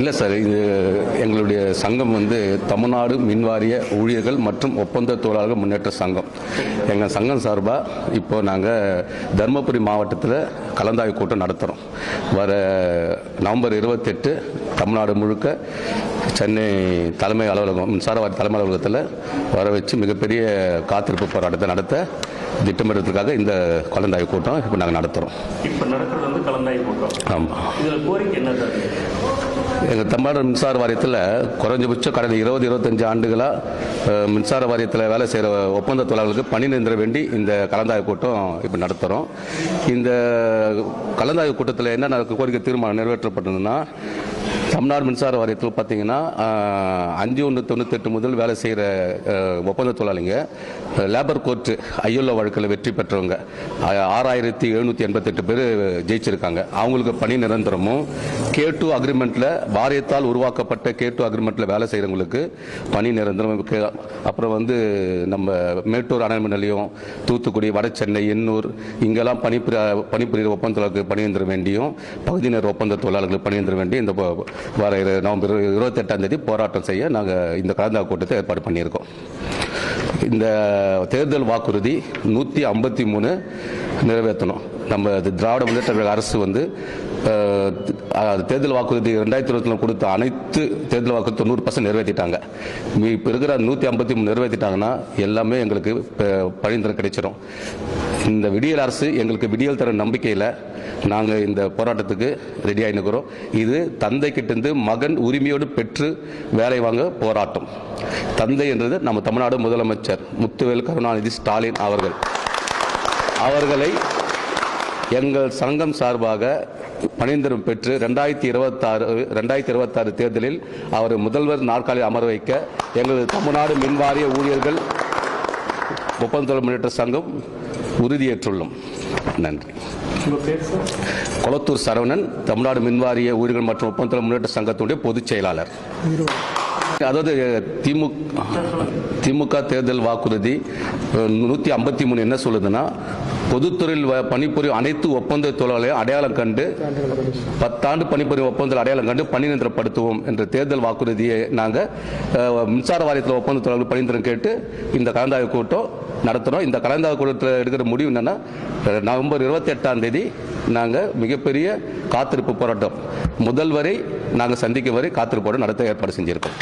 இல்லை சார் இது எங்களுடைய சங்கம் வந்து தமிழ்நாடு மின்வாரிய ஊழியர்கள் மற்றும் ஒப்பந்த தொழிலாளர்கள் முன்னேற்ற சங்கம். எங்கள் சங்கம் சார்பாக இப்போ நாங்கள் தருமபுரி மாவட்டத்தில் கலந்தாய்வு கூட்டம் நடத்துகிறோம் வர நவம்பர் இருபத்தெட்டு தமிழ்நாடு முழுக்க சென்னை தலைமை அலுவலகம் மின்சார வாரிய தலைமை அலுவலகத்தில் வர வச்சு மிகப்பெரிய காத்திருப்பு போராட்டத்தை நடத்த திட்டமிடுறதுக்காக இந்த கலந்தாய்வு கூட்டம் இப்போ நாங்கள் நடத்துகிறோம் இப்ப நடக்கிறது வந்து கலந்தாய்வு கூட்டம். ஆமாம் இதுல கோரிக்கை என்ன எங்கள் தமிழ்நாடு மின்சார வாரியத்தில் குறைஞ்சபட்சம் கடந்த இருபது இருபத்தஞ்சு ஆண்டுகளாக மின்சார வாரியத்தில் வேலை செய்கிற ஒப்பந்த தொழிலாளர்களுக்கு பணி நிரந்தர வேண்டி இந்த கலந்தாய்வு கூட்டம் இப்போ நடத்துகிறோம் இந்த கலந்தாய்வு கூட்டத்தில் என்ன கோரிக்கை தீர்மானம் நிறைவேற்றப்பட்டதுன்னா தமிழ்நாடு மின்சார வாரியத்தில் பார்த்தீங்கன்னா அஞ்சு ஒன்று தொண்ணூத்தெட்டு முதல் வேலை செய்கிற ஒப்பந்த தொழிலாளிங்க லேபர் கோர்ட்டு ஐஎல்ஓ வழக்கில் வெற்றி பெற்றவங்க. ஆறாயிரத்தி எழுநூற்றி எண்பத்தெட்டு பேர் ஜெயிச்சிருக்காங்க. அவங்களுக்கு பணி நிரந்தரமும் கே டூ அக்ரிமெண்ட்டில் வாரியத்தால் உருவாக்கப்பட்ட கே டூ அக்ரிமெண்ட்டில் வேலை செய்கிறவங்களுக்கு பணி நிரந்தரம். அப்புறம் வந்து நம்ம மேட்டூர் அனல்மின் நிலையம் தூத்துக்குடி வட சென்னை எண்ணூர் இங்கெல்லாம் பணிபுரிய பணிபுரிகிற ஒப்பந்த தொழிலாளர்களுக்கு வேண்டியும் பகுதி நேர ஒப்பந்த தொழிலாளர்களுக்கு பணி வேண்டிய இந்த வர நவம்பர் இரு- இருபத்தெட்டாம் தேதி போராட்டம் செய்ய நாங்கள் இந்த கலந்தா கூட்டத்தை ஏற்பாடு பண்ணியிருக்கோம். இந்த தேர்தல் வாக்குறுதி நூற்றி ஐம்பத்தி மூணு நிறைவேற்றணும். நம்ம இது திராவிட முன்னேற்ற கழக அரசு வந்து தேர்தல் வாக்குறுதி ரெண்டாயிரத்தி இருபத்தி கொடுத்த அனைத்து தேர்தல் வாக்குறுதி தொண்ணூறு பர்சன்ட் நிறைவேற்றிட்டாங்க. இப்போ இருக்கிற நூற்றி ஐம்பத்தி மூணு நிறைவேற்றிட்டாங்கன்னா எல்லாமே எங்களுக்கு பழிந்தரம் கிடைச்சிடும் இந்த விடியல் அரசு எங்களுக்கு விடியல் தர நம்பிக்கையில் நாங்கள் இந்த போராட்டத்துக்கு ரெடியாக நிற்கிறோம் இது தந்தை கிட்டேருந்து மகன் உரிமையோடு பெற்று வேலை வாங்க போராட்டம். தந்தை என்றது நம்ம தமிழ்நாடு முதலமைச்சர் முத்துவேல் கருணாநிதி ஸ்டாலின் அவர்கள். அவர்களை எங்கள் சங்கம் சார்பாக பணிந்தரும் பெற்று ரெண்டாயிரத்தி இருபத்தாறு ரெண்டாயிரத்தி இருபத்தாறு தேர்தலில் அவர் முதல்வர் நாற்காலி அமர வைக்க எங்களது தமிழ்நாடு மின்வாரிய ஊழியர்கள் ஒப்பந்தத்தொழில் முன்னேற்ற சங்கம் உறுதியேற்றுள்ளோம். நன்றி. கொளத்தூர் சரவணன் தமிழ்நாடு மின்வாரிய ஊழியர்கள் மற்றும் ஒப்பந்தத்தொழில் முன்னேற்ற சங்கத்துடைய பொதுச் செயலாளர். அதாவது திமுக திமுக தேர்தல் வாக்குறுதி நூற்றி ஐம்பத்தி மூணு என்ன சொல்லுதுன்னா பொதுத்துறையில் வ- பணிபுரியும் அனைத்து ஒப்பந்த தொழிலாளர்களையும் அடையாளம் கண்டு பத்தாண்டு பணிபுரியும் ஒப்பந்தத்தில் அடையாளம் கண்டு பணி நிரந்தரப்படுத்துவோம் என்ற தேர்தல் வாக்குறுதியை நாங்கள் மின்சார வாரியத்தில் ஒப்பந்த தொழிலாளர்கள் பணிந்திரம் கேட்டு இந்த கலந்தாய்வு கூட்டம் நடத்துகிறோம் இந்த கலந்தாய்வு கூட்டத்தில் எடுக்கிற முடிவு என்னன்னா நவம்பர் இருபத்தி எட்டாம் தேதி நாங்கள் மிகப்பெரிய காத்திருப்பு போராட்டம். முதல்வரை நாங்கள் சந்திக்கும் வரை காத்திருப்போடு நடத்த ஏற்பாடு செஞ்சிருக்கோம்.